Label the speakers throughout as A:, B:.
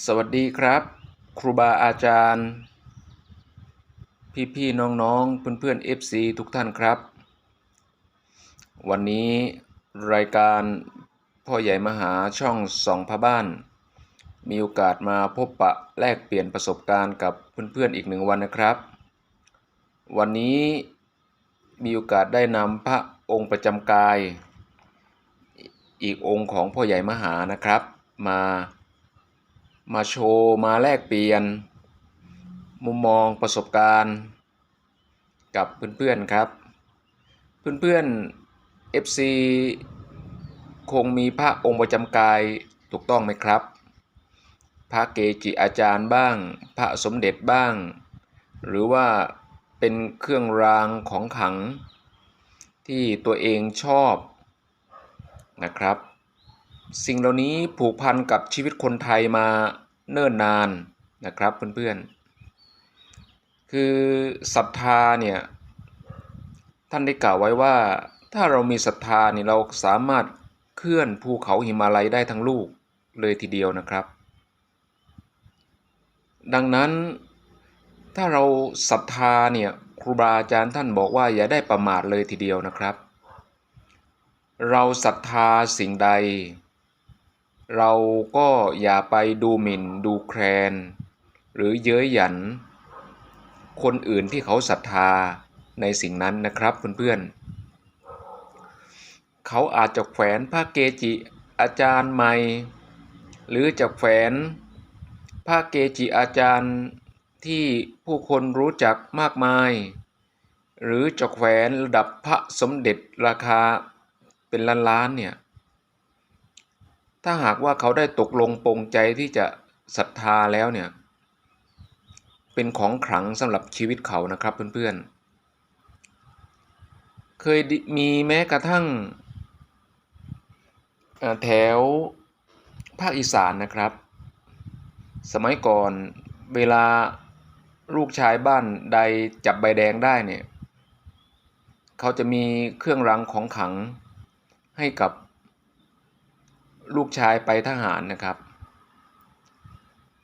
A: สวัสดีครับ ครูบาอาจารย์ พี่ๆน้องๆเพื่อนๆ FC ทุกท่านครับ วันนี้รายการพ่อใหญ่มหาช่องสองพระบ้าน มีโอกาสมาพบปะแลกเปลี่ยนประสบการณ์กับเพื่อนๆอีกหนึ่งวันนะครับ วันนี้มีโอกาสได้นำพระองค์ประจำกาย อีกองค์ของพ่อใหญ่มหานะครับ มา มาโชว์มาแลกเปลี่ยน มุมมองประสบการณ์ กับเพื่อนๆครับ เพื่อนๆ FC คงมีพระองค์ประจำกายถูกต้องไหมครับ พระเกจิอาจารย์บ้าง พระสมเด็จบ้าง หรือว่าเป็นเครื่องรางของขัง ที่ตัวเองชอบนะครับ สิ่งเหล่านี้ผูกพันกับชีวิตคนไทยมาเนิ่นนานนะครับเพื่อนๆ คือศรัทธาเนี่ยท่านได้กล่าวไว้ว่าถ้าเรามีศรัทธาเนี่ยเราสามารถเคลื่อนภูเขาหิมาลัยได้ทั้งลูกเลยทีเดียวนะครับ ดังนั้นถ้าเราศรัทธาเนี่ยครูบาอาจารย์ท่านบอกว่าอย่าได้ประมาทเลยทีเดียวนะครับ เราศรัทธาสิ่งใด เราก็อย่าไปดูหมิ่นดูแคลน หรือเย้ยหยัน คนอื่นที่เขาศรัทธาในสิ่งนั้นนะครับเพื่อนๆ เขาอาจจะแขวนพระเกจิอาจารย์ใหม่ หรือจะแขวนพระเกจิอาจารย์ที่ผู้คนรู้จักมากมาย หรือจะแขวนระดับพระสมเด็จราคาเป็นล้านๆเนี่ย ถ้าหากว่าเขาได้ตกลงปรงใจที่จะศรัทธาแล้วเนี่ย เป็นของขลังสำหรับชีวิตเขานะครับเพื่อนๆ เคยมีแม้กระทั่งแถวภาคอีสานนะครับ สมัยก่อนเวลาลูกชายบ้านใดจับใบแดงได้เนี่ย เขาจะมีเครื่องรางของขังให้กับ ลูกชายไปทหารนะครับ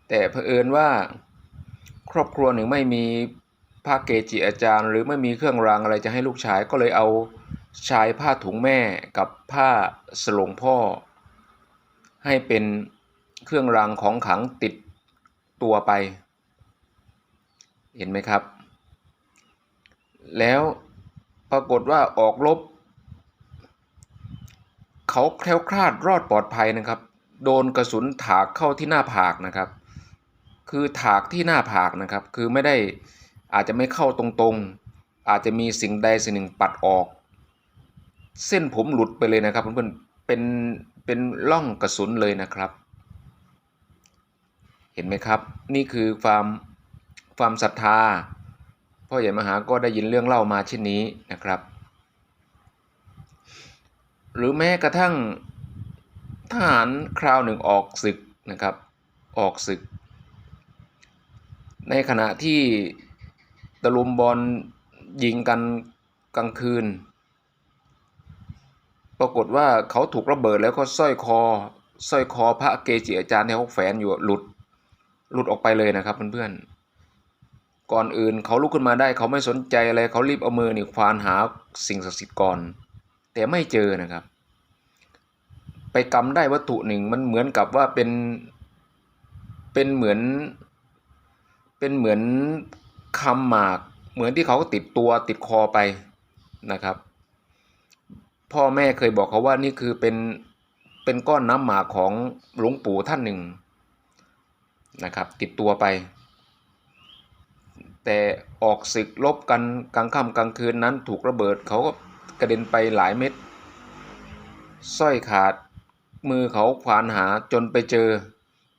A: แต่เผอิญว่าครอบครัวหนึ่งไม่มีผ้าเกจิอาจารย์ หรือไม่มีเครื่องรางอะไรจะให้ลูกชายก็เลยเอาชายผ้าถุงแม่กับผ้าสลงพ่อ ให้เป็นเครื่องรางของขังติดตัวไป เห็นไหมครับ แล้วปรากฏว่าออกรบ เขาแคล้วคลาดรอดปลอดภัยนะครับ โดนกระสุนถากเข้าที่หน้าผากนะครับ คือถากที่หน้าผากนะครับ คือไม่ได้อาจจะไม่เข้าตรงๆ อาจจะมีสิ่งใดสิ่งหนึ่งปัดออก เส้นผมหลุดไปเลยนะครับเพื่อนๆเป็นเป็นล่องกระสุนเลยนะครับ เห็นไหมครับ นี่คือความความศรัทธาพ่อใหญ่มหาก็ได้ยินเรื่องเล่ามาเช่นนี้นะครับ หรือแม้กระทั่งทหารคราวหนึ่งออกศึกนะครับ ออกศึก ในขณะที่ตะลุมบอลยิงกันกลางคืน ปรากฏว่าเขาถูกระเบิดแล้วก็สร้อยคอสร้อยคอพระเกจิอาจารย์ที่เขาแฝนอยู่หลุดหลุดออกไปเลยนะครับเพื่อนๆ ก่อนอื่นเขาลุกขึ้นมาได้เขาไม่สนใจอะไรเขารีบเอามือนี่ควานหาสิ่งศักดิ์สิทธิ์ก่อน แต่ไม่เจอนะครับ ไปกำได้วัตถุหนึ่งมันเหมือนกับว่าเป็นเป็นเหมือน เป็นเหมือนคำหมากเหมือนที่เขาติดตัวติดคอไปนะครับ พ่อแม่เคยบอกเขาว่านี่คือเป็นเป็นก้อนน้ำหมากของหลวงปู่ท่านหนึ่งนะครับ ติดตัวไป แต่ออกศึกลบกันกลางค่ำกลางคืนนั้นถูกระเบิดเขาก็ กระเด็นไปหลายเม็ดสร้อยขาด มือเขาควานหาจนไปเจอ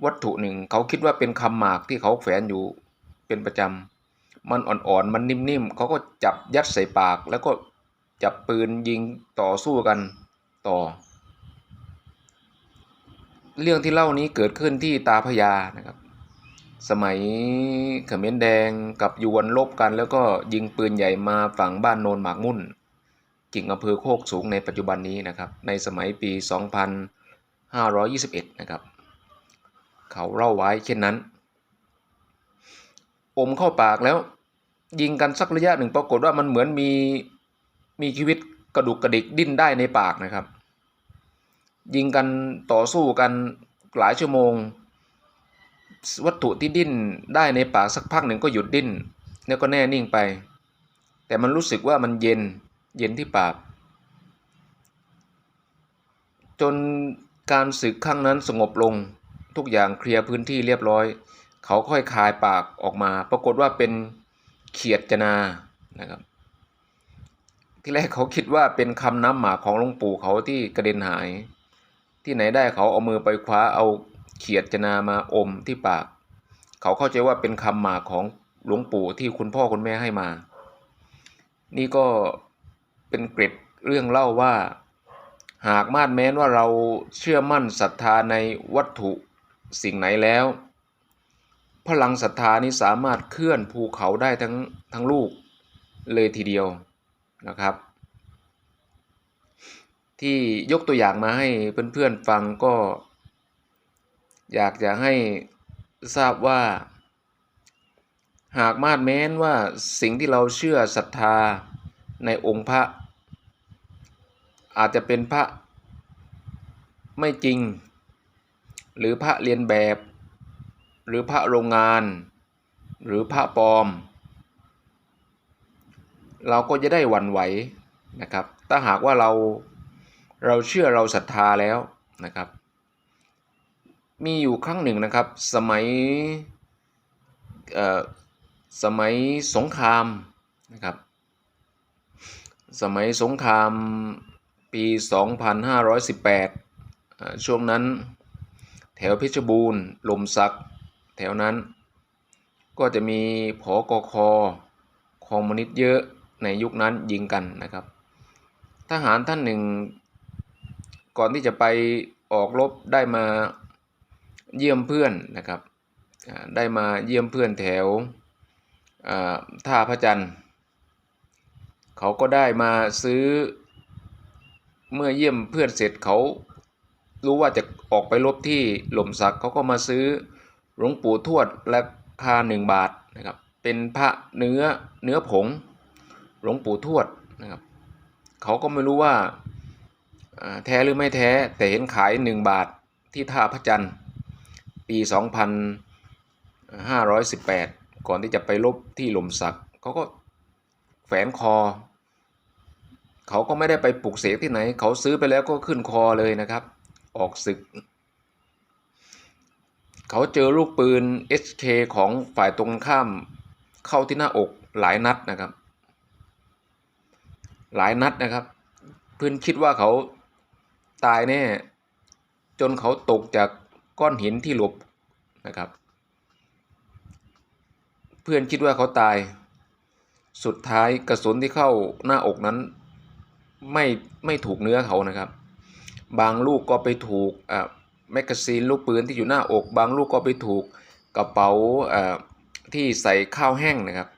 A: วัตถุหนึ่ง เขาคิดว่าเป็นคำหมากที่เขาแฝนอยู่เป็นประจำ มันอ่อนๆ มันนิ่มๆ เขาก็จับยัดใส่ปาก แล้วก็จับปืนยิงต่อสู้กันต่อ เรื่องที่เล่านี้เกิดขึ้นที่ตาพยานะครับ สมัยเขมรแดงกับยวนลบกัน แล้วก็ยิงปืนใหญ่มาฝั่งบ้านโนนหมากมุ่น กิ่งอำเภอโคกสูงในปัจจุบันนี้นะครับในสมัยปี 2521 นะครับ เขาเล่าไว้เช่นนั้น อมเข้าปากแล้ว ยิงกันสักระยะหนึ่งปรากฏว่ามันเหมือนมีมีชีวิตกระดุกกระดิกดิ้นได้ในปากนะครับ ยิงกันต่อสู้กันหลายชั่วโมง วัตถุที่ดิ้นได้ในปากสักพักหนึ่งก็หยุดดิ้น แล้วก็แน่นิ่งไป แต่มันรู้สึกว่ามันเย็น เย็นที่ปาก จนการศึกครั้งนั้นสงบลง ทุกอย่างเคลียร์พื้นที่เรียบร้อย เขาค่อยคายปากออกมา ปรากฏว่าเป็นเขียดจนานะครับที่แรกเขาคิดว่าเป็นคำน้ำหมากของหลวงปู่เขาที่กระเด็นหาย ที่ไหนได้เขาเอามือไปคว้าเอาเขียดจนามาอมที่ปาก เขาเข้าใจว่าเป็นคำหมากของหลวงปู่ที่คุณพ่อคุณแม่ให้มา นี่ก็ เป็นเกร็ดเรื่องเล่าว่า หากมาดแม้นว่าเราเชื่อมั่นศรัทธาในวัตถุสิ่งไหนแล้ว พลังศรัทธานี้สามารถเคลื่อนภูเขาได้ทั้งทั้งลูกเลยทีเดียวนะครับ ที่ยกตัวอย่างมาให้เพื่อนๆฟังก็ อยากจะให้ทราบว่า หากมาดแม้นว่าสิ่งที่เราเชื่อศรัทธา ในองค์พระ อาจจะเป็นพระไม่จริง หรือพระเรียนแบบ หรือพระโรงงาน หรือพระปลอม เราก็จะได้หวั่นไหวนะครับ ถ้าหากว่าเราเราเชื่อเราศรัทธาแล้วนะครับ มีอยู่ครั้งหนึ่งนะครับ สมัยสมัยสงครามนะครับ สมัยสงครามปี 2518อ่าช่วงนั้น แถวเพชรบูรณ์ลมสัก แถวนั้น ก็จะมีผอกคคอมมิวนิสต์เยอะในยุคนั้นยิงกันนะครับ ทหารท่านหนึ่ง ก่อนที่จะไปออกรบได้มาเยี่ยมเพื่อนนะครับ ได้มาเยี่ยมเพื่อนแถวท่าพระจันทร์ เขาก็ได้มาซื้อ เมื่อเยี่ยมเพื่อนเสร็จเขารู้ว่าจะออกไปรบที่หล่มสักเขาก็มาซื้อหลวงปู่ทวดราคาหนึ่งบาทนะครับ เป็นพระเนื้อเนื้อผงหลวงปู่ทวดนะครับ เขาก็ไม่รู้ว่าแท้หรือไม่แท้แต่เห็นขายหนึ่งบาทที่ท่าพระจันทร์ปี 2518 ก่อนที่จะไปรบที่หล่มสักเขาก็ แฝนคอ เขาก็ไม่ได้ไปปลุกเสกที่ไหน เขาซื้อไปแล้วก็ขึ้นคอเลยนะครับ ออกศึก เขาเจอลูกปืน HK ของฝ่ายตรงข้ามเข้าที่หน้าอกหลายนัดนะครับ หลายนัดนะครับ เพื่อนคิดว่าเขาตายแน่ จนเขาตกจากก้อนหินที่หลบนะครับ เพื่อนคิดว่าเขาตาย สุดท้ายกระสุนที่เข้าหน้าอกนั้นไม่ไม่ถูกเนื้อเขานะครับ บางลูกก็ไปถูกแมกกาซีนลูกปืนที่อยู่หน้าอก บางลูกก็ไปถูกกระเป๋าที่ใส่ข้าวแห้งนะครับ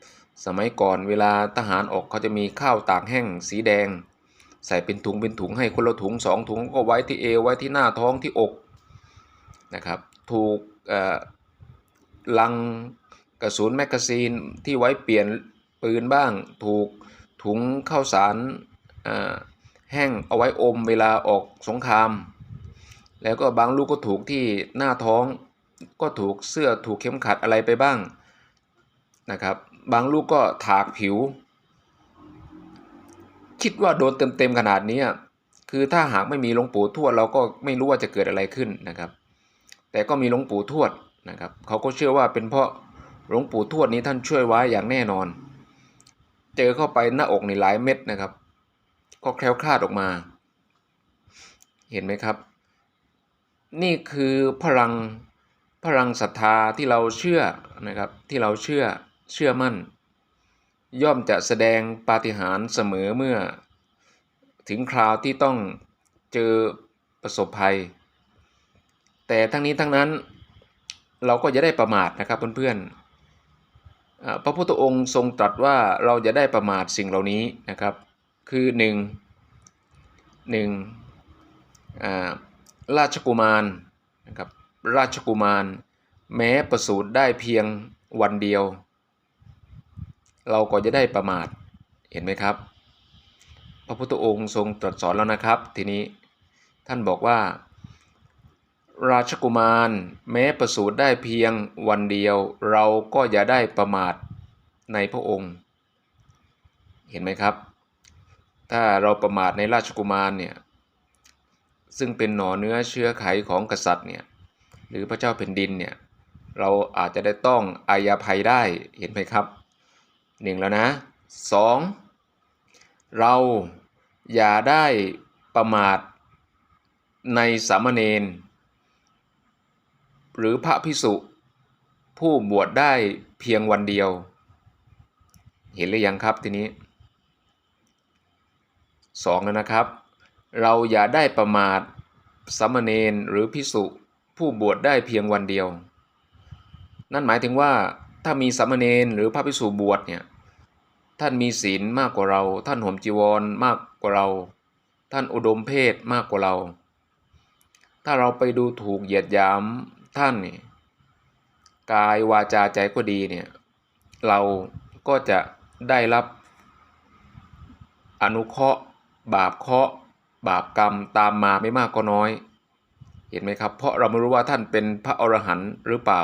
A: สมัยก่อนเวลาทหารออกเขาจะมีข้าวตากแห้งสีแดง ใส่เป็นถุงเป็นถุงให้คนละถุงสองถุงก็ไว้ที่เอวไว้ที่หน้าท้องที่อกนะครับ ถูกลังกระสุนแมกกาซีนที่ไว้เปลี่ยน ปืนบ้าง ถูกถุงข้าวสารแห้งเอาไว้อมเวลาออกสงคราม แล้วก็บางลูกก็ถูกที่หน้าท้อง ก็ถูกเสื้อถูกเข็มขัดอะไรไปบ้างนะครับ บางลูกก็ถากผิว คิดว่าโดนเต็มๆขนาดนี้คือถ้าหากไม่มีหลวงปู่ทวดเราก็ไม่รู้ว่าจะเกิดอะไรขึ้นนะครับ แต่ก็มีหลวงปู่ทวดนะครับเขาก็เชื่อว่าเป็นเพราะหลวงปู่ทวดนี้ท่านช่วยไว้อย่างแน่นอน เจอเข้าไปหน้าอกในหลายเม็ดนะครับ ก็แคล้วคลาดออกมา เห็นไหมครับ นี่คือพลังพลังศรัทธาที่เราเชื่อนะครับที่เราเชื่อเชื่อมั่น ย่อมจะแสดงปาฏิหาริย์เสมอเมื่อ ถึงคราวที่ต้องเจอประสบภัย แต่ทั้งนี้ทั้งนั้นเราก็จะได้ประมาทนะครับเพื่อนๆ พระพุทธองค์ทรงตรัสว่าเราจะได้ประมาทสิ่งเหล่านี้นะครับ คือหนึ่งหนึ่งอ่าราชกุมารนะครับราชกุมาร แม้ประสูติได้เพียงวันเดียว เราก็จะได้ประมาทเห็นไหมครับ พระพุทธองค์ทรงตรัสสอนแล้วนะครับ ทีนี้ท่านบอกว่า ราชกุมาร แม้ประสูติได้เพียงวันเดียว เราก็อย่าได้ประมาทในพระองค์ เห็นไหมครับ ถ้าเราประมาทในราชกุมารเนี่ยซึ่งเป็นหน่อเนื้อเชื้อไขของกษัตริย์เนี่ยหรือพระเจ้าแผ่นดินเนี่ยเราอาจจะได้ต้องอายาภัยได้เห็นไหมครับหนึ่งแล้วนะสองเราอย่าได้ประมาทในสามเณร หรือพระพิสุผู้บวชได้เพียงวันเดียว เห็นหรือยังครับทีนี้สองแล้วนะครับ เราอย่าได้ประมาทสามเณรหรือพิสุผู้บวชได้เพียงวันเดียว นั่นหมายถึงว่าถ้ามีสามเณรหรือพระพิสุบวชเนี่ยท่านมีศีลมากกว่าเรา ท่านห่มจีวรมากกว่าเรา ท่านอุดมเพศมากกว่าเรา ถ้าเราไปดูถูกเหยียดหยาม ท่านนี่กายวาจาใจก็ดีเนี่ยเราก็จะได้รับอนุเคราะห์บาปเคราะห์บาปกรรมตามมาไม่มากก็น้อย เห็นไหมครับ เพราะเราไม่รู้ว่าท่านเป็นพระอรหันต์หรือเปล่า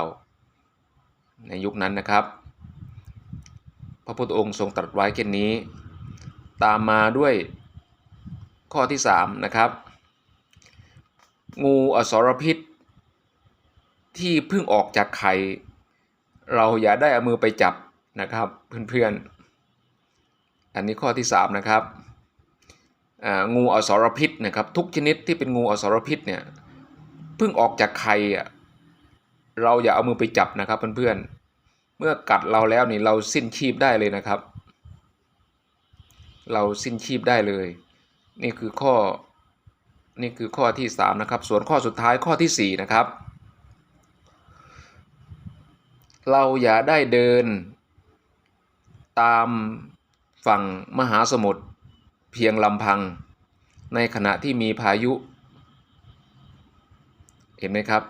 A: ในยุคนั้นนะครับ พระพุทธองค์ทรงตรัสไว้แค่นี้ ตามมาด้วยข้อที่ 3 นะครับ งูอสรพิษ ที่เพิ่งออกจากไข่เราอย่าได้เอามือไปจับนะครับเพื่อนๆ อันนี้ข้อที่ 3 นะครับงูอสรพิษนะครับทุกชนิดที่เป็นงูอสรพิษเนี่ยเพิ่งออกจากไข่เราอย่าเอามือไปจับนะครับเพื่อนๆ เมื่อกัดเราแล้วนี่เราสิ้นชีพได้เลยนะครับ เราสิ้นชีพได้เลย นี่คือข้อนี่คือข้อที่ 3 นะครับ ส่วนข้อสุดท้ายข้อที่ 4 นะครับ เราอย่าได้เดิน ตามฝั่งมหาสมุทรเพียงลำพัง ในขณะที่มีพายุ เห็นไหมครับ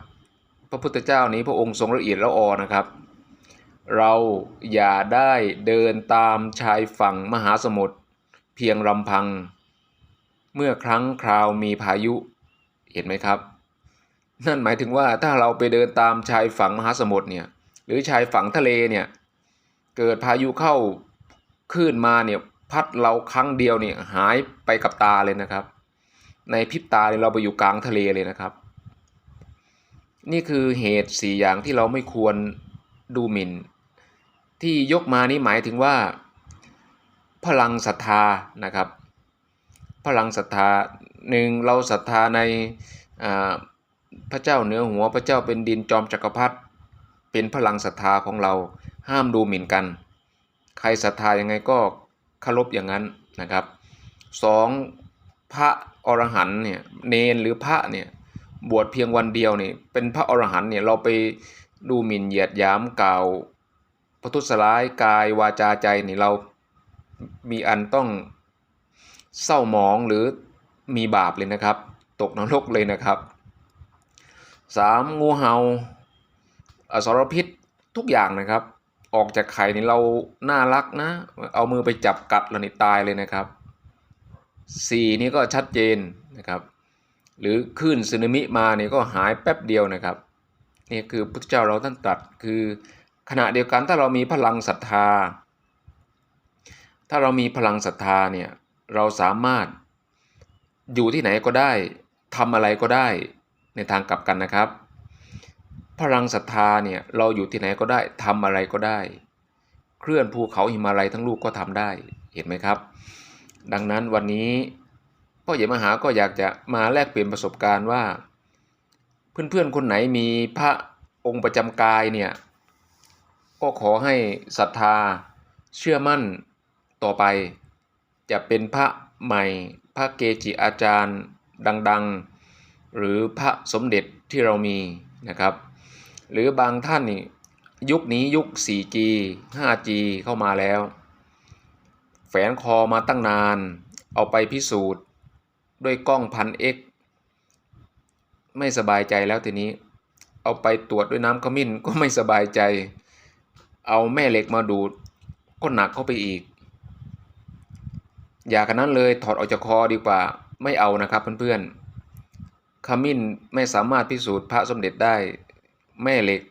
A: พระพุทธเจ้านี้พระองค์ทรงละเอียดละออนะครับ เราอย่าได้เดินตามชายฝั่งมหาสมุทรเพียงลำพัง เมื่อครั้งคราวมีพายุ เห็นไหมครับ นั่นหมายถึงว่าถ้าเราไปเดินตามชายฝั่งมหาสมุทรเนี่ย หรือชายฝั่งทะเลเนี่ยเกิดพายุเข้าคลื่นมาเนี่ยพัดเราครั้งเดียวเนี่ยหายไปกับตาเลยนะครับ ในพริบตาเราไปอยู่กลางทะเลเลยนะครับ นี่คือเหตุสี่อย่างที่เราไม่ควรดูหมิน่น ที่ยกมานี้หมายถึงว่า พลังศรัทธานะครับ พลังศรัทธาหนึ่งเราศรัทธาในพระเจ้าเหนือหัวพระเจ้าเป็นดินจอมจักรพรรดิ เป็นพลังศรัทธาของเราห้ามดูหมิ่นกัน ใครศรัทธายังไงก็เคารพอย่างนั้นนะครับสองพระอรหันต์เนี่ยเนนหรือพระเนี่ยบวชเพียงวันเดียวเนี่ยเป็นพระอรหันต์เนี่ยเราไปดูหมิ่นเหยียดยามกล่าวประทุษร้ายกายวาจาใจนี่เรามีอันต้องเศร้าหมองหรือมีบาปเลยนะครับ ตกนรกเลยนะครับสามงูเห่า อสรพิษทุกอย่างนะครับ ออกจากไข่นี่เราน่ารักนะ เอามือไปจับกัดแล้วนี่ตายเลยนะครับสี่นี่ก็ชัดเจนนะครับ หรือคลื่นสึนามิมาเนี่ยก็หายแป๊บเดียวนะครับนี่คือพระเจ้าเราท่านตรัสคือขณะเดียวกันถ้าเรามีพลังศรัทธา ถ้าเรามีพลังศรัทธาเนี่ยเราสามารถอยู่ที่ไหนก็ได้ทำอะไรก็ได้ในทางกลับกันนะครับ พลังศรัทธาเนี่ยเราอยู่ที่ไหนก็ได้ทำอะไรก็ได้ เคลื่อนภูเขาหิมาลัยทั้งลูกก็ทำได้เห็นไหมครับ ดังนั้นวันนี้พ่อใหญ่มหาก็อยากจะมาแลกเปลี่ยนประสบการณ์ว่า เพื่อนๆคนไหนมีพระองค์ประจำกายเนี่ยก็ขอให้ศรัทธาเชื่อมั่นต่อไป จะเป็นพระใหม่ พระเกจิอาจารย์ดัง ๆ หรือพระสมเด็จที่เรามีนะครับ หรือบางท่านนี่ยุคนี้ยุค 4G 5G เข้ามาแล้ว แฝงคอมาตั้งนาน เอาไปพิสูจน์ ด้วยกล้องพัน X ไม่สบายใจแล้วทีนี้เอเอาไปตรวจด้วยน้ำขมิ้นก็ไม่สบายใจ เอาแม่เหล็กมาดูด ก็หนักเข้าไปอีก อย่ากันนั้นเลยถอดออกจากคอดีกว่าไม่เอานะครับเพื่อนๆขมิ้นไม่สามารถพิสูจน์พระสมเด็จได้ แม่เหล็ก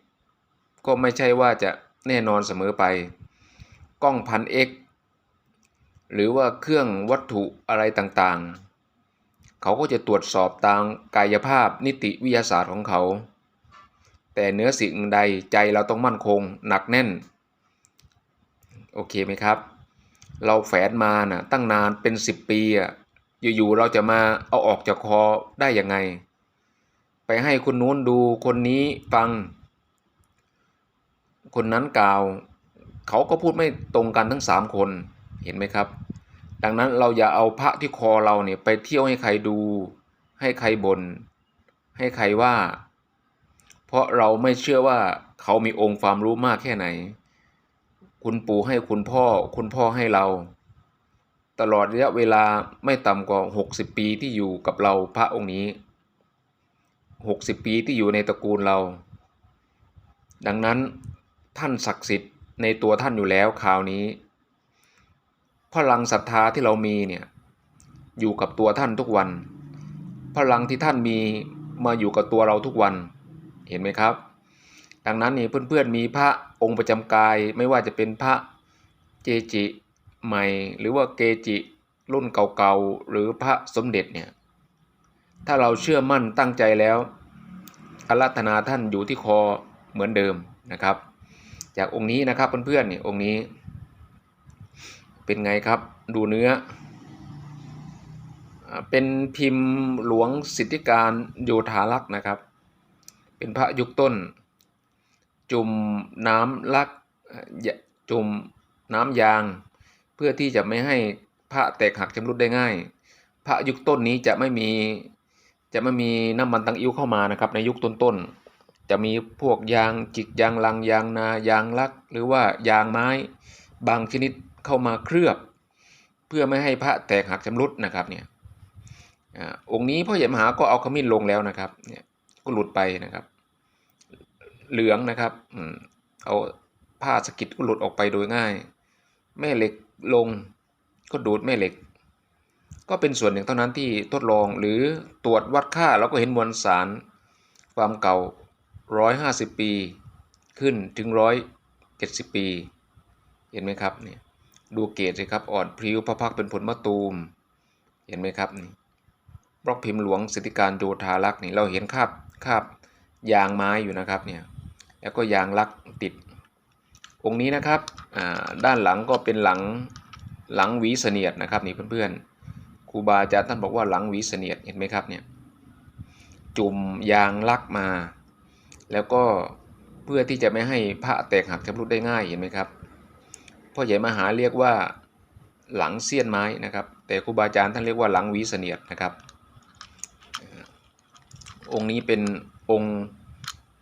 A: ก็ไม่ใช่ว่าจะแน่นอนเสมอไป กล้องพันเอ็กหรือว่าเครื่องวัตถุอะไรต่างๆ เขาก็จะตรวจสอบตามกายภาพนิติวิทยาศาสตร์ของเขา แต่เนื้อสิ่งใดใจเราต้องมั่นคงหนักแน่น โอเคไหมครับ เราแฝนมานะ่ะตั้งนานเป็น 10 ปีอะอยู่ๆเราจะมาเอาออกจากคอได้ยังไง ไปให้คนนู้นดูคนนี้ฟัง คนนั้นกล่าว เขาก็พูดไม่ตรงกันทั้งสามคนเห็นไหมครับ ดังนั้นเราอย่าเอาพระที่คอเราเนี่ยไปเที่ยวให้ใครดู ให้ใครบน่นให้ใครว่า เพราะเราไม่เชื่อว่าเขามีองค์ความรู้มากแค่ไหน คุณปู่ให้คุณพ่อ คุณพ่อให้เรา ตลอดระยะเวลาไม่ต่ำกว่า 60 ปีที่อยู่กับเราพระองค์นี้ 60 ปีที่อยู่ในตระกูลเรา ดังนั้นท่านศักดิ์สิทธิ์ในตัวท่านอยู่แล้วคราวนี้ พลังศรัทธาที่เรามีเนี่ยอยู่กับตัวท่านทุกวัน พลังที่ท่านมีมาอยู่กับตัวเราทุกวันเห็นไหมครับ ดังนั้นนี่เพื่อนๆมีพระองค์ประจำกายไม่ว่าจะเป็นพระเจจิใหม่ หรือว่าเกจิรุ่นเก่าๆหรือพระสมเด็จเนี่ย ถ้าเราเชื่อมั่นตั้งใจแล้วอารัธนาท่านอยู่ที่คอเหมือนเดิมนะครับ จากองค์นี้นะครับเพื่อนๆเนี่ยองค์นี้ เป็นไงครับดูเนื้อ เป็นพิมพ์หลวงสิทธิการโยธาลักษ์นะครับ เป็นพระยุคต้น จุ่มน้ำลักจุ่มน้ำยาง เพื่อที่จะไม่ให้พระแตกหักชำรุดได้ง่าย พระยุคต้นนี้จะไม่มี จะไม่มีน้ำมันตังอิ้วเข้ามานะครับ ในยุคต้นๆ จะมีพวกยางจิกยางลังยางนายางลัก หรือว่ายางไม้ บางชนิดเข้ามาเคลือบ เพื่อไม่ให้พระแตกหักชำรุดนะครับเนี่ยองค์นี้พ่อใหญ่มหาก็เอาขมิ้นลงแล้วนะครับเนี่ยก็หลุดไปนะครับ เหลืองนะครับเอาผ้าสกิดก็หลุดออกไปโดยง่าย แม่เหล็กลงก็ดูดแม่เหล็ก ก็เป็นส่วนหนึ่งเท่านั้นที่ทดลองหรือตรวจวัดค่าเราก็เห็นมวลสารความเก่า 150 ปีขึ้นถึง 170 ปี เห็นไหมครับเนี่ยดูเกจเลยครับอ่อนพริ้วพระพักเป็นผลมะตูม เห็นไหมครับนี่บล็อกพิมพ์หลวงสิทธิการโยธาลักษ์นี่เราเห็นคาบคาบยางไม้อยู่นะครับเนี่ยแล้วก็ยางลักติด องค์นี้นะครับด้านหลังก็เป็นหลังหลังหวีเสนียดนะครับนี่เพื่อนๆ รูบาอาจารย์ท่านบอกว่าหลังหวีเสนียดเห็นไหมครับเนี่ยจุ่มยางลักมา แล้วก็เพื่อที่จะไม่ให้พระแตกหักชำรุดได้ง่ายเห็นไหมครับพ่อใหญ่มหาเรียกว่าหลังเสี้ยนไม้นะครับ แต่ครูบาอาจารย์ท่านเรียกว่าหลังหวีเสนียดนะครับ องค์นี้เป็นองค์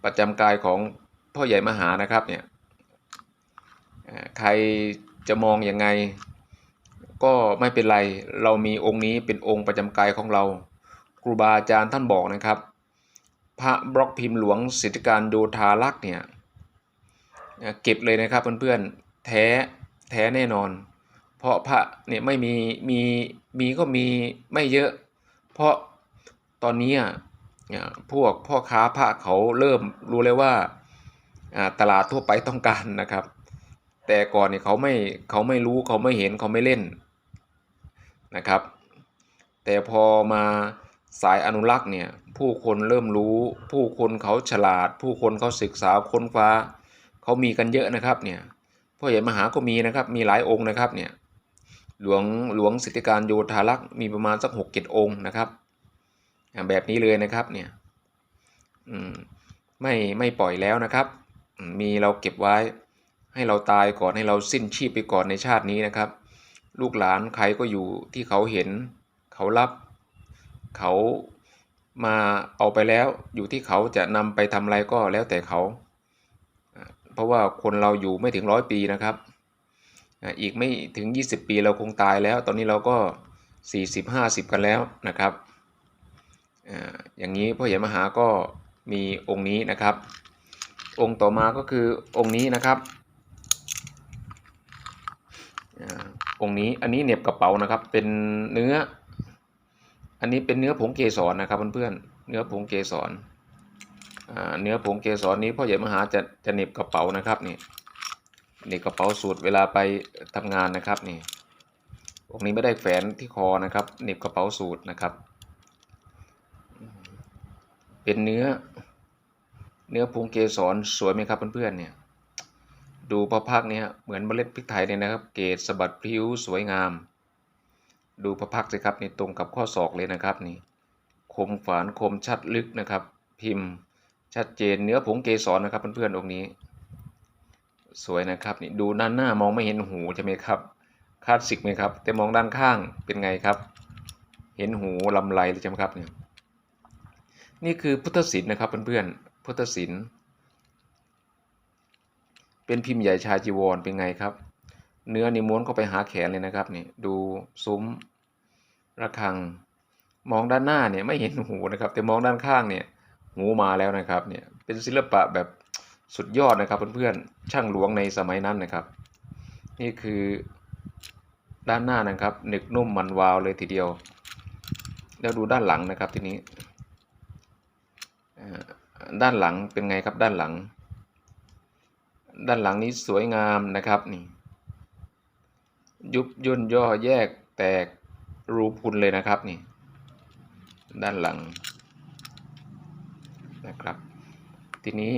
A: ประจำกายของพ่อใหญ่มหานะครับเนี่ยใครจะมองอยังไง ก็ไม่เป็นไร เรามีองค์นี้เป็นองค์ประจำกายของเราครูบาอาจารย์ท่านบอกนะครับ พระบล็อกพิมพ์หลวงสิทธิการโยธาลักษ์เนี่ยเก็บเลยนะครับเพื่อนๆแท้แท้แน่นอน เพราะพระเนี่ยไม่มีมีมีก็มีไม่เยอะ เพราะตอนนี้พวกพ่อค้าผ้าเขาเริ่มรู้เลยว่าตลาดทั่วไปต้องการนะครับ แต่ก่อนเนี่ยเขาไม่เขาไม่รู้เขาไม่เห็นเขาไม่เล่น นะครับ แต่พอมาสายอนุรักษ์เนี่ยผู้คนเริ่มรู้ ผู้คนเขาฉลาด ผู้คนเขาศึกษาค้นคว้าเขามีกันเยอะนะครับเนี่ยพ่อใหญ่มหาก็มีนะครับมีหลายองค์นะครับเนี่ยหลวงหลวงสิทธิการโยธารักษ์มีประมาณสักหกเจ็ดองค์นะครับแบบนี้เลยนะครับเนี่ยไม่ไม่ปล่อยแล้วนะครับ มีเราเก็บไว้ให้เราตายก่อนให้เราสิ้นชีพไปก่อนในชาตินี้นะครับ ลูกหลานใครก็อยู่ที่เขาเห็น เขารับ เขามาเอาไปแล้ว อยู่ที่เขาจะนำไปทำอะไรก็แล้วแต่เขา เพราะว่าคนเราอยู่ไม่ถึงร้อยปีนะครับ อีกไม่ถึง 20 ปีเราคงตายแล้ว ตอนนี้เราก็ 40-50 กันแล้วนะครับ อย่างนี้พ่อใหญ่มหาก็มีองค์นี้นะครับ องค์ต่อมาก็คือองค์นี้นะครับ องค์นี้อันนี้เหน็บกระเป๋านะครับ เป็นเนื้อ อันนี้เป็นเนื้อผงเกสรนะครับเพื่อนๆเนื้อผงเกสรเนื้อผงเกสรนี้พ่อใหญ่มหาจะจะเน็บกระเป๋านะครับนี่เน็บกระเป๋าสูตรเวลาไปทำงานนะครับนี่องค์นี้ไม่ได้แฝนที่คอนะครับเน็บกระเป๋าสูตรนะครับ เป็นเนื้อเนื้อผงเกสรสวยไหมครับเพื่อนๆเนี่ย ดูพระพักเนี่ยเหมือนเมล็ดพริกไทยเนี่ยนะครับ เกศสะบัดพลิ้วสวยงาม ดูพระพักสิครับนี่ตรงกับข้อศอกเลยนะครับนี่คมฝานคมชัดลึกนะครับ พิมพ์ชัดเจนเนื้อผงเกสรนะครับเพื่อนๆองค์นี้ สวยนะครับนี่ดูด้านหน้ามองไม่เห็นหูใช่ไหมครับคาสสิกไหมครับ แต่มองด้านข้างเป็นไงครับ เห็นหูลำไรเลยใช่ไหมครับเนี่ยนี่คือพุทธศิลป์นะครับเพื่อนๆพุทธศิลป์ เป็นพิมพ์ใหญ่ชาจีวรเป็นไงครับ เนื้อนี่ม้วนเข้าไปหาแขนเลยนะครับนี่ดูซุ้มระฆัง มองด้านหน้าเนี่ยไม่เห็นหูนะครับ แต่มองด้านข้างเนี่ยหูมาแล้วนะครับเนี่ยเป็นศิลปะแบบสุดยอดนะครับเพื่อนๆช่างหลวงในสมัยนั้นนะครับ นี่คือด้านหน้านะครับหนึกนุ่มมันวาวเลยทีเดียว แล้วดูด้านหลังนะครับทีนี้ด้านหลังเป็นไงครับด้านหลัง ด้านหลังนี้สวยงามนะครับนี่ยุบย่นย่อแยกแตกรูพุนเลยนะครับนี่ด้านหลังนะครับ ทีนี้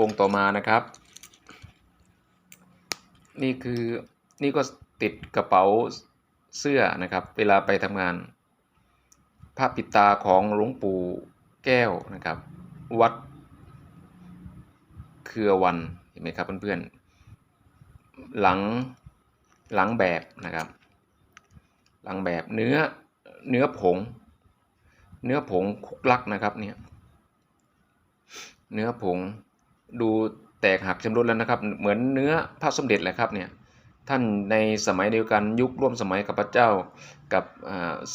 A: องค์ต่อมานะครับ นี่คือนี่ก็ติดกระเป๋าเสื้อนะครับ เวลาไปทำงานพระปิดตาของหลวงปู่แก้วนะครับ วัดเครือวัน ไหมครับเพื่อนๆ หลังหลังแบบนะครับ หลังแบบเนื้อเนื้อผง เนื้อผงคุกลักนะครับเนี่ยเนื้อผงดูแตกหักชำรุดแล้วนะครับ เหมือนเนื้อพระสมเด็จแหละครับเนี่ยท่านในสมัยเดียวกันยุคร่วมสมัยกับพระเจ้ากับ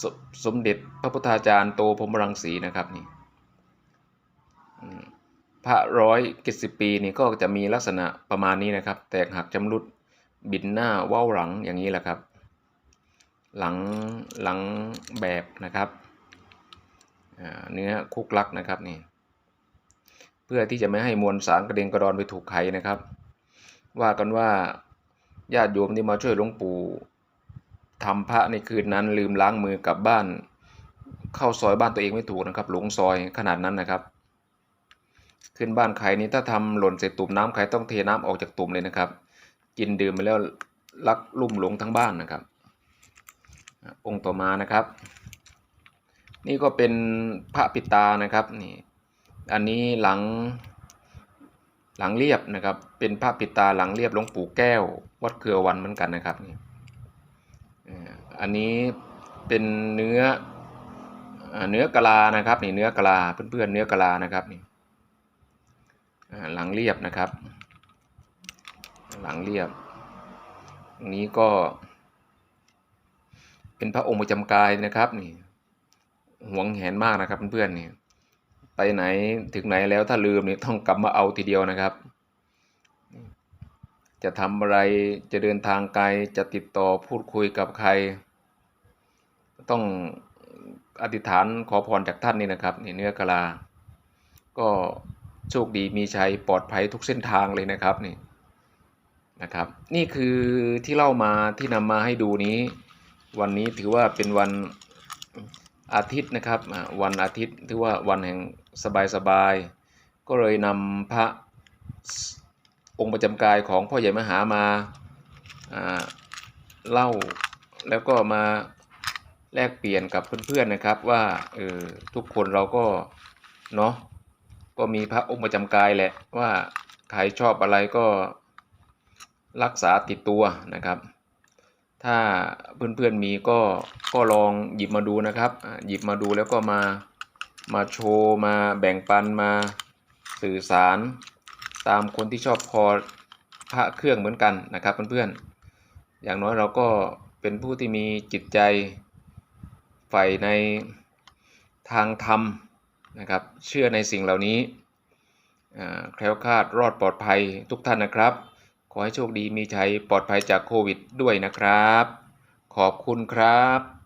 A: สสมเด็จพระพุทธาจารย์โตพรมรังสีนะครับนี่ พระร้อยเจ็ดสิบปีนี่ก็จะมีลักษณะประมาณนี้นะครับ แตกหักชำรุดบินหน้าเว้าหลังอย่างนี้แหละครับ หลังหลังแบบนะครับเนื้อคุกลักนะครับนี่เพื่อที่จะไม่ให้มวลสารกระเด็นกระดอนไปถูกไขนะครับ ว่ากันว่าญาติโยมที่มาช่วยหลวงปู่ทำพระในคืนนั้นลืมล้างมือกลับบ้าน เข้าซอยบ้านตัวเองไม่ถูกนะครับ หลงซอยขนาดนั้นนะครับ ขึ้นบ้านใครนี้ถ้าทำหล่นเสร็จตุ่มน้ำใครต้องเทน้ำออกจากตุ่มเลยนะครับ กินดื่มไปแล้วลักลุ่มหลงทั้งบ้านนะครับ องค์ต่อมานะครับ นี่ก็เป็นพระปิตานะครับนี่อันนี้หลังหลังเรียบนะครับ เป็นพระปิตาหลังเรียบหลวงปู่แก้ว วัดเครือวันเหมือนกันนะครับนี่อันนี้เป็นเนื้อเนื้อกะลานะครับนี่เนื้อกะลาเพื่อนๆเนื้อกะลานะครับนี่ หลังเรียบนะครับ หลังเรียบนี้ก็ เป็นพระองค์ประจำกายนะครับนี่หวงแหนมากนะครับเพื่อนๆนี่ไปไหนถึงไหนแล้วถ้าลืมนี่ต้องกลับมาเอาทีเดียวนะครับ จะทำอะไรจะเดินทางไกลจะติดต่อพูดคุยกับใคร ต้องอธิษฐานขอพรจากท่านนี่นะครับนี่เนื้อกะลา ก็ โชคดีมีชัยปลอดภัยทุกเส้นทางเลยนะครับนี่นะครับนี่คือที่เล่ามาที่นำมาให้ดูนี้ วันนี้ถือว่าเป็นวันอาทิตย์นะครับวันอาทิตย์ถือว่าวันแห่งสบายๆก็เลยนำพระองค์ประจำกายของพ่อใหญ่มหามาเล่าแล้วก็มาแลกเปลี่ยนกับเพื่อนๆนะครับว่าเออทุกคนเราก็เนาะ ก็มีพระองค์ประจำกายแหละว่าใครชอบอะไรก็รักษาติดตัวนะครับ ถ้าเพื่อนๆมีก็ก็ลองหยิบมาดูนะครับ หยิบมาดูแล้วก็มามาโชว์มาแบ่งปันมาสื่อสารตามคนที่ชอบคอพระเครื่องเหมือนกันนะครับเพื่อนๆ อย่างน้อยเราก็เป็นผู้ที่มีจิตใจใฝ่ในทางธรรม นะครับ เชื่อในสิ่งเหล่านี้อ่าแคล้วคลาดรอดปลอดภัยทุกท่านนะครับ ขอให้โชคดีมีชัยปลอดภัยจากโควิดด้วยนะครับ ขอบคุณครับ